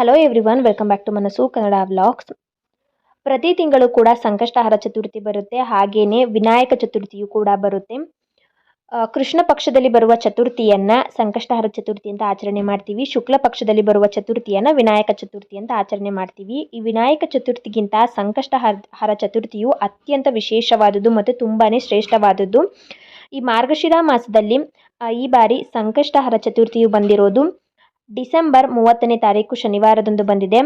Hello every one welcome back to Manassu Kannada vlogs ಪ್ರತಿ ತಿಂಗಳು ಕೂಡ ಸಂಕಷ್ಟಹಾರ ಚತುರ್ಥಿ ಬರುತ್ತೆ ಹಾಗೆಯೇ ವಿನಾಯಕ ಚತುರ್ಥಿಯು ಕೂಡ ಬರುತ್ತೆ. ಕೃಷ್ಣ ಪಕ್ಷದಲ್ಲಿ ಬರುವ ಚತುರ್ಥಿಯನ್ನು ಸಂಕಷ್ಟಹಾರ ಚತುರ್ಥಿ ಅಂತ ಆಚರಣೆ ಮಾಡ್ತೀವಿ. ಶುಕ್ಲ ಪಕ್ಷದಲ್ಲಿ ಬರುವ ಚತುರ್ಥಿಯನ್ನು ವಿನಾಯಕ ಚತುರ್ಥಿ ಅಂತ ಆಚರಣೆ ಮಾಡ್ತೀವಿ. ಈ ವಿನಾಯಕ ಚತುರ್ಥಿಗಿಂತ ಸಂಕಷ್ಟಹಾರ, ಹರ ಚತುರ್ಥಿಯು ಅತ್ಯಂತ ವಿಶೇಷವಾದದ್ದು ಮತ್ತು ತುಂಬಾ ಶ್ರೇಷ್ಠವಾದದ್ದು. ಈ ಮಾರ್ಗಶಿರ ಮಾಸದಲ್ಲಿ ಈ ಬಾರಿ ಸಂಕಷ್ಟಹರ ಚತುರ್ಥಿಯು ಬಂದಿರೋದು. ಡಿಸೆಂಬರ್ ಮೂವತ್ತನೇ ತಾರೀಕು ಶನಿವಾರದಂದು ಬಂದಿದೆ.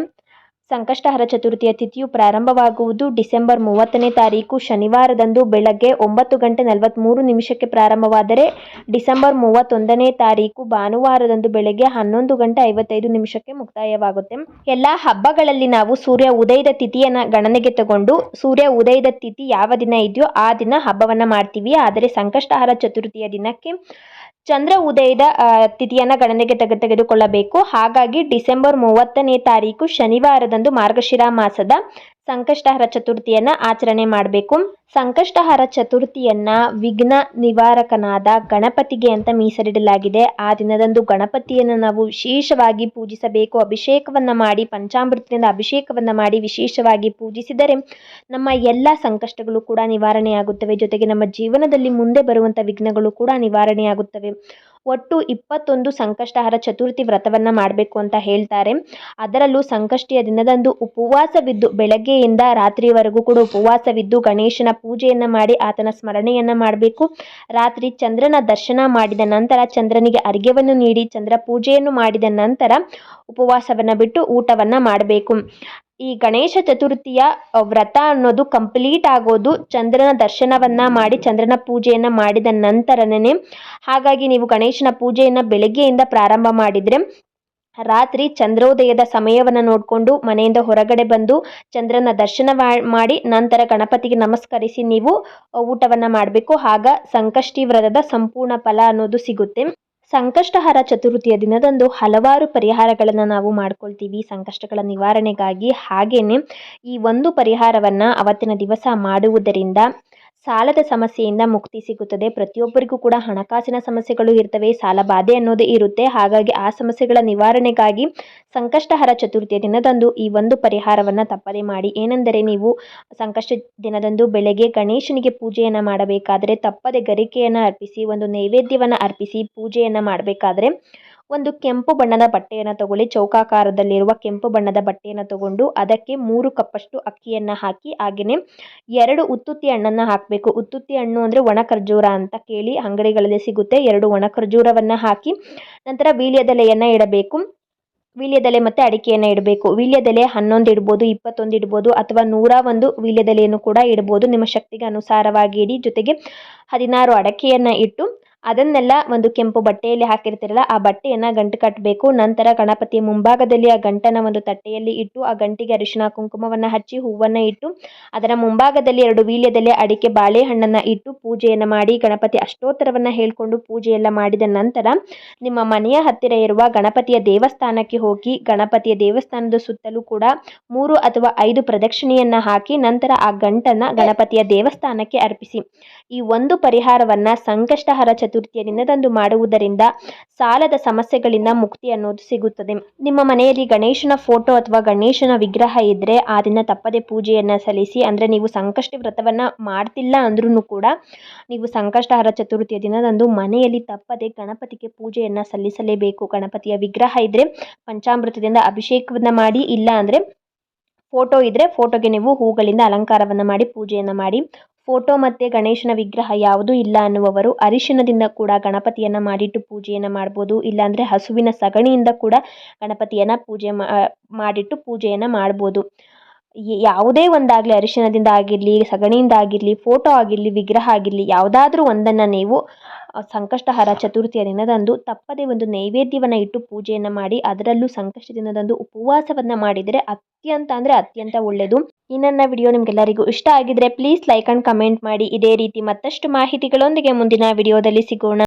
ಸಂಕಷ್ಟಹರ ಚತುರ್ಥಿಯ ತಿಥಿಯು ಪ್ರಾರಂಭವಾಗುವುದು ಡಿಸೆಂಬರ್ ಮೂವತ್ತನೇ ತಾರೀಕು ಶನಿವಾರದಂದು ಬೆಳಗ್ಗೆ ಒಂಬತ್ತು ಗಂಟೆ ನಲವತ್ತ್ಮೂರು ನಿಮಿಷಕ್ಕೆ ಪ್ರಾರಂಭವಾದರೆ ಡಿಸೆಂಬರ್ ಮೂವತ್ತೊಂದನೇ ತಾರೀಕು ಭಾನುವಾರದಂದು ಬೆಳಗ್ಗೆ ಹನ್ನೊಂದು ಗಂಟೆ ಐವತ್ತೈದು ನಿಮಿಷಕ್ಕೆ ಮುಕ್ತಾಯವಾಗುತ್ತೆ. ಎಲ್ಲ ಹಬ್ಬಗಳಲ್ಲಿ ನಾವು ಸೂರ್ಯ ಉದಯದ ತಿಥಿಯನ್ನು ಗಣನೆಗೆ ತಗೊಂಡು ಸೂರ್ಯ ಉದಯದ ತಿಥಿ ಯಾವ ದಿನ ಇದೆಯೋ ಆ ದಿನ ಹಬ್ಬವನ್ನು ಮಾಡ್ತೀವಿ. ಆದರೆ ಸಂಕಷ್ಟಹಾರ ಚತುರ್ಥಿಯ ದಿನಕ್ಕೆ ಚಂದ್ರ ಉದಯದ ತಿಥಿಯನ್ನು ಗಣನೆಗೆ ತೆಗೆ ತೆಗೆದುಕೊಳ್ಳಬೇಕು. ಹಾಗಾಗಿ ಡಿಸೆಂಬರ್ ಮೂವತ್ತನೇ ತಾರೀಕು ಶನಿವಾರದಂದು ಮಾರ್ಗಶಿರ ಮಾಸದ ಸಂಕಷ್ಟಹರ ಚತುರ್ಥಿಯನ್ನು ಆಚರಣೆ ಮಾಡಬೇಕು. ಸಂಕಷ್ಟಹರ ಚತುರ್ಥಿಯನ್ನ ವಿಘ್ನ ನಿವಾರಕನಾದ ಗಣಪತಿಗೆ ಅಂತ ಮೀಸಲಿಡಲಾಗಿದೆ. ಆ ದಿನದಂದು ಗಣಪತಿಯನ್ನು ನಾವು ವಿಶೇಷವಾಗಿ ಪೂಜಿಸಬೇಕು. ಅಭಿಷೇಕವನ್ನು ಮಾಡಿ, ಪಂಚಾಮೃತದಿಂದ ಅಭಿಷೇಕವನ್ನು ಮಾಡಿ ವಿಶೇಷವಾಗಿ ಪೂಜಿಸಿದರೆ ನಮ್ಮ ಎಲ್ಲ ಸಂಕಷ್ಟಗಳು ಕೂಡ ನಿವಾರಣೆಯಾಗುತ್ತವೆ. ಜೊತೆಗೆ ನಮ್ಮ ಜೀವನದಲ್ಲಿ ಮುಂದೆ ಬರುವಂಥ ವಿಘ್ನಗಳು ಕೂಡ ನಿವಾರಣೆಯಾಗುತ್ತವೆ. ಒಟ್ಟು ಇಪ್ಪತ್ತೊಂದು ಸಂಕಷ್ಟಹರ ಚತುರ್ಥಿ ವ್ರತವನ್ನು ಮಾಡಬೇಕು ಅಂತ ಹೇಳ್ತಾರೆ. ಅದರಲ್ಲೂ ಸಂಕಷ್ಟಿಯ ದಿನದಂದು ಉಪವಾಸವಿದ್ದು, ಬೆಳಗ್ಗೆಯಿಂದ ರಾತ್ರಿವರೆಗೂ ಕೂಡ ಉಪವಾಸವಿದ್ದು, ಗಣೇಶನ ಪೂಜೆಯನ್ನು ಮಾಡಿ ಆತನ ಸ್ಮರಣೆಯನ್ನು ಮಾಡಬೇಕು. ರಾತ್ರಿ ಚಂದ್ರನ ದರ್ಶನ ಮಾಡಿದ ನಂತರ ಚಂದ್ರನಿಗೆ ಅರ್ಘ್ಯವನ್ನು ನೀಡಿ, ಚಂದ್ರ ಪೂಜೆಯನ್ನು ಮಾಡಿದ ನಂತರ ಉಪವಾಸವನ್ನು ಬಿಟ್ಟು ಊಟವನ್ನು ಮಾಡಬೇಕು. ಈ ಗಣೇಶ ಚತುರ್ಥಿಯ ವ್ರತ ಅನ್ನೋದು ಕಂಪ್ಲೀಟ್ ಆಗೋದು ಚಂದ್ರನ ದರ್ಶನವನ್ನ ಮಾಡಿ, ಚಂದ್ರನ ಪೂಜೆಯನ್ನು ಮಾಡಿದ ನಂತರನೇ ಹಾಗಾಗಿ ನೀವು ಗಣೇಶನ ಪೂಜೆಯನ್ನು ಬೆಳಗ್ಗೆಯಿಂದ ಪ್ರಾರಂಭ ಮಾಡಿದರೆ, ರಾತ್ರಿ ಚಂದ್ರೋದಯದ ಸಮಯವನ್ನು ನೋಡಿಕೊಂಡು ಮನೆಯಿಂದ ಹೊರಗಡೆ ಬಂದು ಚಂದ್ರನ ದರ್ಶನ ಮಾಡಿ ನಂತರ ಗಣಪತಿಗೆ ನಮಸ್ಕರಿಸಿ ನೀವು ಊಟವನ್ನು ಮಾಡಬೇಕು. ಆಗ ಸಂಕಷ್ಟಿ ವ್ರತದ ಸಂಪೂರ್ಣ ಫಲ ಅನ್ನೋದು ಸಿಗುತ್ತೆ. ಸಂಕಷ್ಟಹರ ಚತುರ್ಥಿಯ ದಿನದಂದು ಹಲವಾರು ಪರಿಹಾರಗಳನ್ನು ನಾವು ಮಾಡ್ಕೊಳ್ತೀವಿ. ಸಂಕಷ್ಟಗಳ ನಿವಾರಣೆಗಾಗಿ ಹಾಗೆಯೇ ಈ ಒಂದು ಪರಿಹಾರವನ್ನು ಅವತ್ತಿನ ದಿವಸ ಮಾಡುವುದರಿಂದ ಸಾಲದ ಸಮಸ್ಯೆಯಿಂದ ಮುಕ್ತಿ ಸಿಗುತ್ತದೆ. ಪ್ರತಿಯೊಬ್ಬರಿಗೂ ಕೂಡ ಹಣಕಾಸಿನ ಸಮಸ್ಯೆಗಳು ಇರ್ತವೆ. ಸಾಲ ಬಾಧೆ ಅನ್ನೋದು ಇರುತ್ತೆ. ಹಾಗಾಗಿ ಆ ಸಮಸ್ಯೆಗಳ ನಿವಾರಣೆಗಾಗಿ ಸಂಕಷ್ಟಹರ ಚತುರ್ಥಿಯ ದಿನದಂದು ಈ ಒಂದು ಪರಿಹಾರವನ್ನು ತಪ್ಪದೆ ಮಾಡಿ. ಏನೆಂದರೆ ನೀವು ಸಂಕಷ್ಟ ದಿನದಂದು ಬೆಳಗ್ಗೆ ಗಣೇಶನಿಗೆ ಪೂಜೆಯನ್ನು ಮಾಡಬೇಕಾದರೆ ತಪ್ಪದೆ ಗರಿಕೆಯನ್ನು ಅರ್ಪಿಸಿ, ಒಂದು ನೈವೇದ್ಯವನ್ನು ಅರ್ಪಿಸಿ ಪೂಜೆಯನ್ನು ಮಾಡಬೇಕಾದ್ರೆ ಒಂದು ಕೆಂಪು ಬಣ್ಣದ ಬಟ್ಟೆಯನ್ನು ತಗೊಳ್ಳಿ. ಚೌಕಾಕಾರದಲ್ಲಿರುವ ಕೆಂಪು ಬಣ್ಣದ ಬಟ್ಟೆಯನ್ನು ತಗೊಂಡು ಅದಕ್ಕೆ ಮೂರು ಕಪ್ಪಷ್ಟು ಅಕ್ಕಿಯನ್ನು ಹಾಕಿ ಹಾಗೆಯೇ ಎರಡು ಉತ್ತುತ್ತಿ ಹಣ್ಣನ್ನು ಹಾಕಬೇಕು. ಉತ್ತುತ್ತಿ ಹಣ್ಣು ಅಂದರೆ ಒಣ ಖರ್ಜೂರ ಅಂತ ಕೇಳಿ ಅಂಗಡಿಗಳಲ್ಲಿ ಸಿಗುತ್ತೆ. ಎರಡು ಒಣ ಖರ್ಜೂರವನ್ನು ಹಾಕಿ ನಂತರ ವೀಳ್ಯದೆಲೆಯನ್ನು ಇಡಬೇಕು. ವೀಳ್ಯದೆಲೆ ಮತ್ತು ಅಡಿಕೆಯನ್ನು ಇಡಬೇಕು. ವೀಳ್ಯದೆಲೆ ಹನ್ನೊಂದು ಇಡ್ಬೋದು, ಇಪ್ಪತ್ತೊಂದು ಇಡ್ಬೋದು ಅಥವಾ ನೂರ ಒಂದು ವೀಳ್ಯದೆಲೆಯನ್ನು ಕೂಡ ಇಡ್ಬೋದು. ನಿಮ್ಮ ಶಕ್ತಿಗೆ ಅನುಸಾರವಾಗಿ ಇಡಿ. ಜೊತೆಗೆ ಹದಿನಾರು ಅಡಕೆಯನ್ನು ಇಟ್ಟು ಅದನ್ನೆಲ್ಲ ಒಂದು ಕೆಂಪು ಬಟ್ಟೆಯಲ್ಲಿ ಹಾಕಿರ್ತೀರಲ್ಲ, ಆ ಬಟ್ಟೆಯನ್ನು ಗಂಟು ಕಟ್ಟಬೇಕು ನಂತರ ಗಣಪತಿಯ ಮುಂಭಾಗದಲ್ಲಿ ಆ ಗಂಟನ್ನು ಒಂದು ತಟ್ಟೆಯಲ್ಲಿ ಇಟ್ಟು, ಆ ಗಂಟಿಗೆ ಅರಿಶಿನ ಕುಂಕುಮವನ್ನು ಹಚ್ಚಿ, ಹೂವನ್ನು ಇಟ್ಟು, ಅದರ ಮುಂಭಾಗದಲ್ಲಿ ಎರಡು ವೀಳ್ಯದಲ್ಲಿ ಅಡಿಕೆ ಬಾಳೆಹಣ್ಣನ್ನು ಇಟ್ಟು ಪೂಜೆಯನ್ನು ಮಾಡಿ, ಗಣಪತಿ ಅಷ್ಟೋತ್ತರವನ್ನು ಹೇಳಿಕೊಂಡು ಪೂಜೆಯೆಲ್ಲ ಮಾಡಿದ ನಂತರ ನಿಮ್ಮ ಮನೆಯ ಹತ್ತಿರ ಇರುವ ಗಣಪತಿಯ ದೇವಸ್ಥಾನಕ್ಕೆ ಹೋಗಿ, ಗಣಪತಿಯ ದೇವಸ್ಥಾನದ ಸುತ್ತಲೂ ಕೂಡ ಮೂರು ಅಥವಾ ಐದು ಪ್ರದಕ್ಷಿಣೆಯನ್ನು ಹಾಕಿ, ನಂತರ ಆ ಗಂಟನ್ನು ಗಣಪತಿಯ ದೇವಸ್ಥಾನಕ್ಕೆ ಅರ್ಪಿಸಿ. ಈ ಒಂದು ಪರಿಹಾರವನ್ನು ಸಂಕಷ್ಟಹರ ಚತುರ್ಥಿಯ ದಿನದಂದು ಮಾಡುವುದರಿಂದ ಸಾಲದ ಸಮಸ್ಯೆಗಳಿಂದ ಮುಕ್ತಿ ಅನ್ನೋದು ಸಿಗುತ್ತದೆ. ನಿಮ್ಮ ಮನೆಯಲ್ಲಿ ಗಣೇಶನ ಫೋಟೋ ಅಥವಾ ಗಣೇಶನ ವಿಗ್ರಹ ಇದ್ದರೆ ಆ ದಿನ ತಪ್ಪದೆ ಪೂಜೆಯನ್ನು ಸಲ್ಲಿಸಿ, ಅಂದರೆ ನೀವು ಸಂಕಷ್ಟ ವ್ರತವನ್ನು ಮಾಡ್ತಿಲ್ಲ ಅಂದ್ರೂ ಕೂಡ ನೀವು ಸಂಕಷ್ಟಹರ ಚತುರ್ಥಿಯ ದಿನದಂದು ಮನೆಯಲ್ಲಿ ತಪ್ಪದೆ ಗಣಪತಿಗೆ ಪೂಜೆಯನ್ನು ಸಲ್ಲಿಸಲೇಬೇಕು. ಗಣಪತಿಯ ವಿಗ್ರಹ ಇದ್ದರೆ ಪಂಚಾಮೃತದಿಂದ ಅಭಿಷೇಕವನ್ನು ಮಾಡಿ ಇಲ್ಲ ಅಂದರೆ ಫೋಟೋ ಇದ್ದರೆ ಫೋಟೋಗೆ ನೀವು ಹೂಗಳಿಂದ ಅಲಂಕಾರವನ್ನು ಮಾಡಿ, ಪೂಜೆಯನ್ನು ಮಾಡಿ ಫೋಟೋ ಮತ್ತು ಗಣೇಶನ ವಿಗ್ರಹ ಯಾವುದೂ ಇಲ್ಲ ಅನ್ನುವವರು ಅರಿಶಿಣದಿಂದ ಕೂಡ ಗಣಪತಿಯನ್ನು ಮಾಡಿಟ್ಟು ಪೂಜೆಯನ್ನು ಮಾಡ್ಬೋದು, ಇಲ್ಲಾಂದರೆ ಹಸುವಿನ ಸಗಣಿಯಿಂದ ಕೂಡ ಗಣಪತಿಯನ್ನು ಪೂಜೆ ಮಾಡಿಟ್ಟು ಪೂಜೆಯನ್ನು ಮಾಡ್ಬೋದು. ಯಾವುದೇ ಒಂದಾಗಲಿ ಅರಿಶಿಣದಿಂದ ಆಗಿರಲಿ, ಸಗಣಿಯಿಂದ ಆಗಿರಲಿ, ಫೋಟೋ ಆಗಿರಲಿ, ವಿಗ್ರಹ ಆಗಿರಲಿ, ಯಾವುದಾದ್ರೂ ಒಂದನ್ನು ನೀವು ಸಂಕಷ್ಟಹರ ಚತುರ್ಥಿಯ ದಿನದಂದು ತಪ್ಪದೆ ಒಂದು ನೈವೇದ್ಯವನ್ನು ಇಟ್ಟು ಪೂಜೆಯನ್ನು ಮಾಡಿ, ಅದರಲ್ಲೂ ಸಂಕಷ್ಟ ದಿನದಂದು ಉಪವಾಸವನ್ನು ಮಾಡಿದರೆ ಅತ್ಯಂತ ಅಂದರೆ ಅತ್ಯಂತ ಒಳ್ಳೆಯದು ಈ ನನ್ನ ವಿಡಿಯೋ ನಿಮಗೆಲ್ಲರಿಗೂ ಇಷ್ಟ ಆಗಿದ್ರೆ ಪ್ಲೀಸ್ ಲೈಕ್ ಆ್ಯಂಡ್ ಕಮೆಂಟ್ ಮಾಡಿ. ಇದೇ ರೀತಿ ಮತ್ತಷ್ಟು ಮಾಹಿತಿಗಳೊಂದಿಗೆ ಮುಂದಿನ ವಿಡಿಯೋದಲ್ಲಿ ಸಿಗೋಣ.